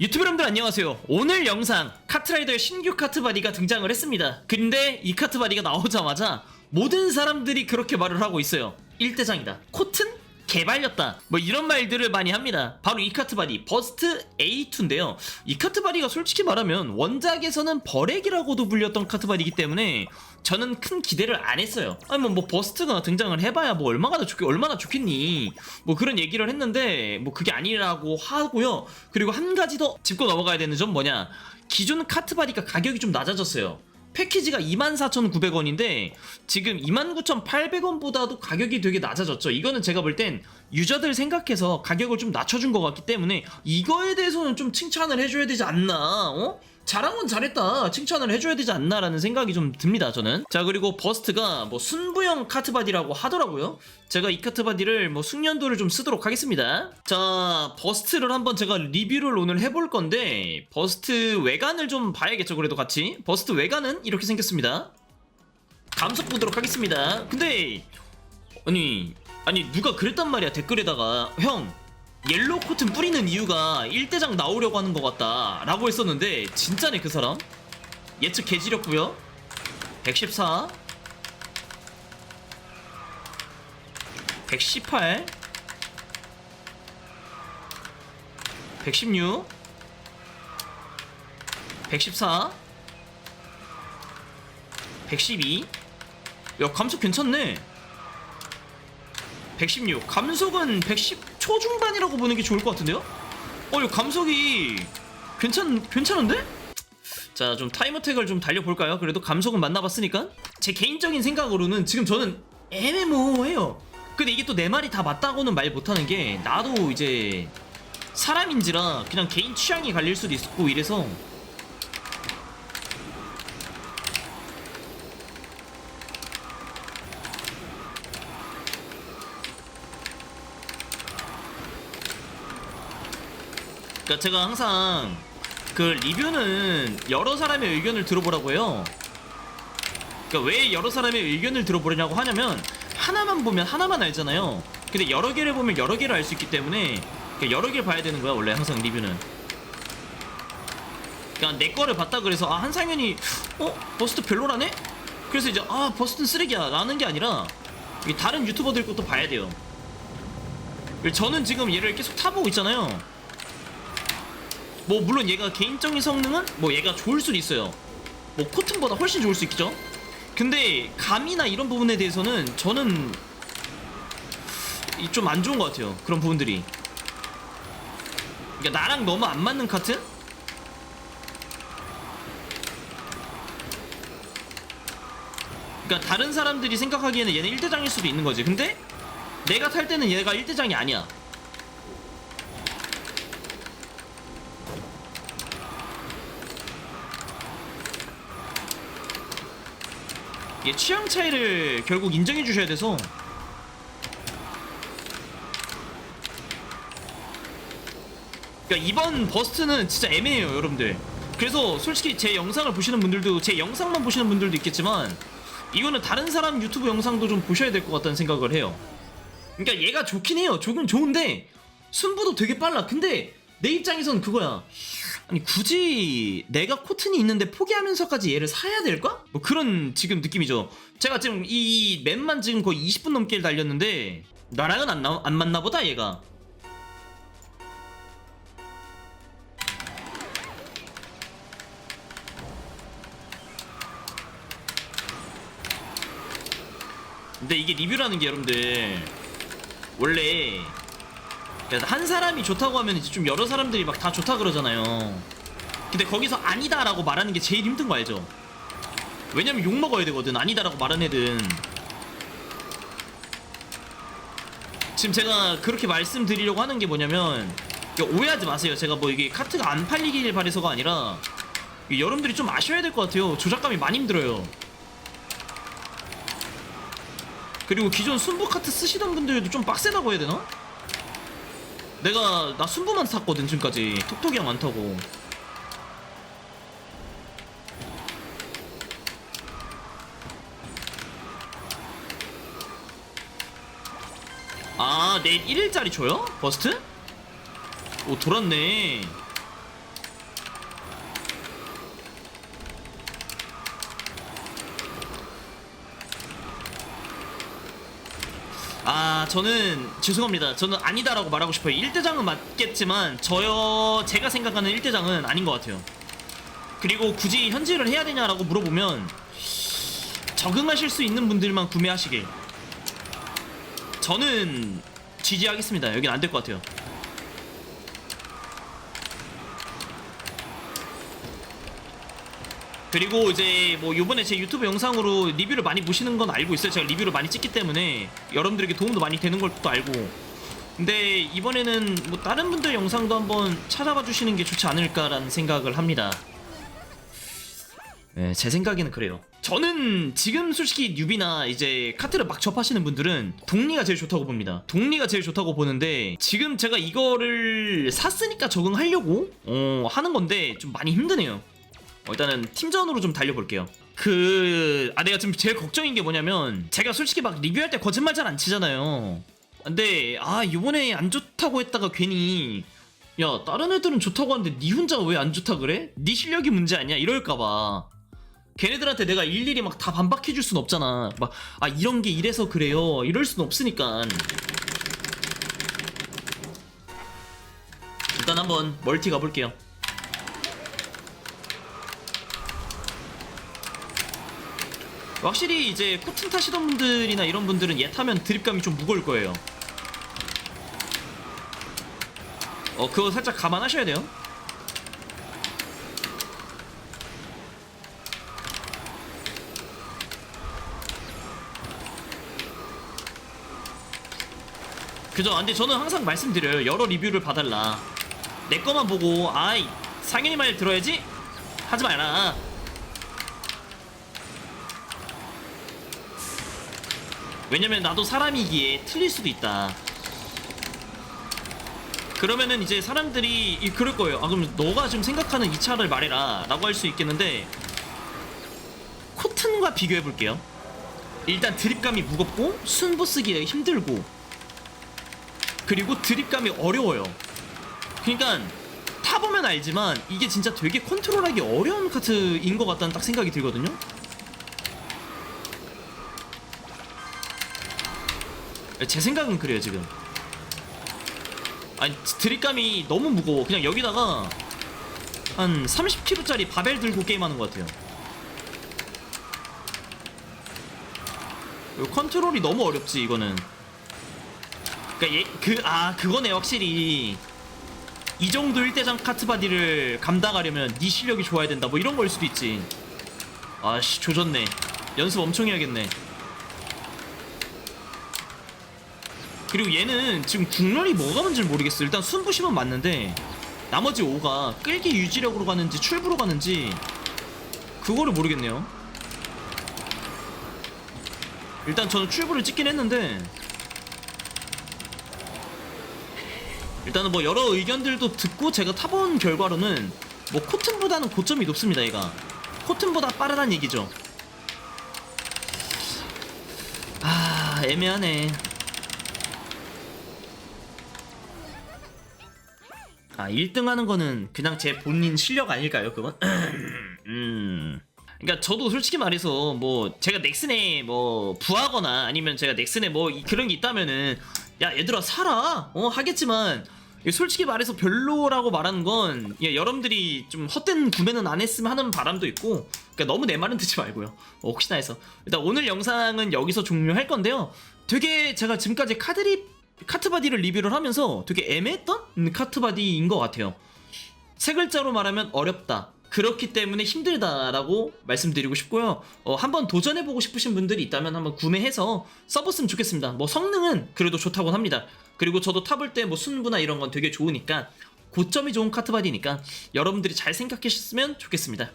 유튜브 여러분들 안녕하세요. 오늘 영상 카트라이더의 신규 카트 바디가 등장을 했습니다. 근데 이 카트 바디가 나오자마자 모든 사람들이 그렇게 말을 하고 있어요. 1대장이다. 코튼? 개발렸다. 뭐 이런 말들을 많이 합니다. 바로 이 카트 바디 버스트 A2인데요. 이 카트 바디가 솔직히 말하면 원작에서는 버렉이라고도 불렸던 카트 바디이기 때문에 저는 큰 기대를 안 했어요. 아니 뭐, 뭐 버스트가 등장을 해봐야 뭐 얼마나 좋겠 얼마나 좋겠니? 뭐 그런 얘기를 했는데 뭐 그게 아니라고 하고요. 그리고 한 가지 더 짚고 넘어가야 되는 점 뭐냐? 기존 카트 바디가 가격이 좀 낮아졌어요. 패키지가 24,900원인데 지금 29,800원보다도 가격이 되게 낮아졌죠. 이거는 제가 볼 땐 유저들 생각해서 가격을 좀 낮춰준 것 같기 때문에 이거에 대해서는 좀 칭찬을 해줘야 되지 않나? 어? 건 잘했다. 칭찬을 해줘야 되지 않나라는 생각이 좀 듭니다. 저는. 자 그리고 버스트가 뭐 순부형 카트바디라고 하더라고요. 제가 이 카트바디를 뭐 숙련도를 좀 쓰도록 하겠습니다. 자 버스트를 한번 제가 리뷰를 오늘 해볼 건데 버스트 외관을 좀 봐야겠죠. 그래도 같이 버스트 외관은 이렇게 생겼습니다. 감속 보도록 하겠습니다. 근데 아니 아니 누가 그랬단 말이야 댓글에다가 형 옐로우 코튼 뿌리는 이유가 1대장 나오려고 하는 것 같다 라고 했었는데 진짜네 그 사람? 예측 개지렸고요. 114 118 116 114 112 야 감속 괜찮네. 116 감속은 110 초중반이라고 보는 게 좋을 것 같은데요? 어, 이 감속이 괜찮 괜찮은데? 자, 좀 타임어택을 좀 달려볼까요? 그래도 감속은 만나봤으니까 제 개인적인 생각으로는 지금 저는 애매모호해요. 근데 이게 또 내 말이 다 맞다고는 말 못하는 게 나도 이제 사람인지라 그냥 개인 취향이 갈릴 수도 있고 이래서 그러니까 제가 항상 그 리뷰는 여러 사람의 의견을 들어보라고 해요. 그러니까 왜 여러 사람의 의견을 들어보려고 하냐면 하나만 보면 하나만 알잖아요. 근데 여러 개를 보면 여러 개를 알 수 있기 때문에 그러니까 여러 개를 봐야 되는 거야 원래 항상 리뷰는. 그러니까 내 거를 봤다 그래서 아 한상현이 어 버스트 별로라네? 그래서 이제 아 버스트는 쓰레기야 라는 게 아니라 이 다른 유튜버들 것도 봐야 돼요. 저는 지금 얘를 계속 타보고 있잖아요. 뭐 물론 얘가 개인적인 성능은 뭐 얘가 좋을 수도 있어요. 뭐 코튼보다 훨씬 좋을 수 있겠죠. 근데 감이나 이런 부분에 대해서는 저는 좀 안 좋은 것 같아요. 그런 부분들이. 그러니까 나랑 너무 안 맞는 카트? 그러니까 다른 사람들이 생각하기에는 얘는 1대장일 수도 있는 거지. 근데 내가 탈 때는 얘가 1대장이 아니야. 이게 취향 차이를 결국 인정해 주셔야 돼서. 그러니까 이번 버스트는 진짜 애매해요 여러분들. 그래서 솔직히 제 영상을 보시는 분들도 제 영상만 보시는 분들도 있겠지만 이거는 다른 사람 유튜브 영상도 좀 보셔야 될 것 같다는 생각을 해요. 그러니까 얘가 좋긴 해요. 좋긴 좋은데 순부도 되게 빨라. 근데 내 입장에선 그거야 아니 굳이 내가 코튼이 있는데 포기하면서까지 얘를 사야 될까? 뭐 그런 지금 느낌이죠. 제가 지금 이 맵만 지금 거의 20분 넘게 달렸는데 나랑은 안, 나, 안 맞나 보다 얘가. 근데 이게 리뷰라는 게 여러분들 원래 그래서 한 사람이 좋다고 하면 이제 좀 여러 사람들이 막 다 좋다 그러잖아요. 근데 거기서 아니다라고 말하는 게 제일 힘든 거 알죠? 왜냐면 욕 먹어야 되거든. 아니다라고 말한 애든. 지금 제가 그렇게 말씀드리려고 하는 게 뭐냐면 오해하지 마세요. 제가 뭐 이게 카트가 안 팔리길 바래서가 아니라 여러분들이 좀 아셔야 될 것 같아요. 조작감이 많이 힘들어요. 그리고 기존 순부 카트 쓰시던 분들도 좀 빡세다고 해야 되나? 내가 나 순부만 탔거든 지금까지 톡톡이랑 안 타고 아 내일 1일짜리 줘요? 버스트? 오 돌았네 아 저는 죄송합니다. 저는 아니다라고 말하고 싶어요. 1대장은 맞겠지만 저요 제가 생각하는 1대장은 아닌 것 같아요. 그리고 굳이 현질을 해야 되냐라고 물어보면 적응하실 수 있는 분들만 구매하시길. 저는 지지하겠습니다. 여긴 안 될 것 같아요 그리고 이제 뭐 요번에 제 유튜브 영상으로 리뷰를 많이 보시는 건 알고 있어요. 제가 리뷰를 많이 찍기 때문에 여러분들에게 도움도 많이 되는 것도 알고. 근데 이번에는 뭐 다른 분들 영상도 한번 찾아봐 주시는 게 좋지 않을까라는 생각을 합니다. 네, 제 생각에는 그래요. 저는 지금 솔직히 뉴비나 이제 카트를 막 접하시는 분들은 동리가 제일 좋다고 봅니다. 동리가 제일 좋다고 보는데 지금 제가 이거를 샀으니까 적응하려고 어, 하는 건데 좀 많이 힘드네요. 어, 일단은 팀전으로 좀 달려볼게요. 그, 아, 내가 지금 제일 걱정인 게 뭐냐면, 제가 솔직히 막 리뷰할 때 거짓말 잘 안 치잖아요. 근데, 아, 이번에 안 좋다고 했다가 괜히, 야, 다른 애들은 좋다고 하는데 니 혼자 왜 안 좋다 그래? 니 실력이 문제 아니야? 이럴까봐. 걔네들한테 내가 일일이 막 다 반박해줄 순 없잖아. 막, 아, 이런 게 이래서 그래요. 이럴 순 없으니까. 일단 한번 멀티 가볼게요. 확실히 이제 코튼 타시던 분들이나 이런 분들은 얘 타면 드립감이 좀 무거울 거예요. 어, 그거 살짝 감안하셔야 돼요. 그죠? 아, 근데 저는 항상 말씀드려요. 여러 리뷰를 봐달라. 내 거만 보고, 아이, 상현이 말 들어야지? 하지 마라. 왜냐면 나도 사람이기에 틀릴 수도 있다. 그러면은 이제 사람들이 이- 그럴 거예요. 아 그럼 너가 지금 생각하는 이 차를 말해라라고 할 수 있겠는데 코튼과 비교해 볼게요. 일단 드립감이 무겁고 순보 쓰기가 힘들고 그리고 드립감이 어려워요. 그러니까 타보면 알지만 이게 진짜 되게 컨트롤하기 어려운 카트인 것 같다는 딱 생각이 들거든요. 제 생각은 그래요 지금. 아니 드립감이 너무 무거워. 그냥 여기다가 한 30kg짜리 바벨 들고 게임하는 것 같아요. 요 컨트롤이 너무 어렵지 이거는. 그니까 그아 그거네 확실히. 이 정도 1대장 카트바디를 감당하려면 네 실력이 좋아야 된다. 뭐 이런 걸 수도 있지. 아씨 조졌네. 연습 엄청 해야겠네 그리고 얘는 지금 국룰이 뭐가 뭔지 모르겠어. 일단 순부심은 맞는데 나머지 5가 끌기 유지력으로 가는지 출부로 가는지 그거를 모르겠네요. 일단 저는 출부를 찍긴 했는데 일단은 뭐 여러 의견들도 듣고 제가 타본 결과로는 뭐 코튼보다는 고점이 높습니다. 얘가 코튼보다 빠르다는 얘기죠. 아 애매하네. 아 1등 하는 거는 그냥 제 본인 실력 아닐까요 그건? 음. 그러니까 저도 솔직히 말해서 뭐 제가 넥슨에 뭐 부하거나 아니면 제가 넥슨에 뭐 이- 그런 게 있다면은 야 얘들아 사라 어 하겠지만 솔직히 말해서 별로라고 말하는 건 예, 여러분들이 좀 헛된 구매는 안 했으면 하는 바람도 있고 그러니까 너무 내 말은 듣지 말고요. 어, 혹시나 해서. 일단 오늘 영상은 여기서 종료할 건데요. 되게 제가 지금까지 카드립 카트바디를 리뷰를 하면서 되게 애매했던 카트바디인 것 같아요. 세 글자로 말하면 어렵다. 그렇기 때문에 힘들다라고 말씀드리고 싶고요. 어, 한번 도전해보고 싶으신 분들이 있다면 한번 구매해서 써봤으면 좋겠습니다. 뭐 성능은 그래도 좋다고 합니다. 그리고 저도 타볼 때 뭐 순부나 이런 건 되게 좋으니까 고점이 좋은 카트바디니까 여러분들이 잘 생각하셨으면 좋겠습니다.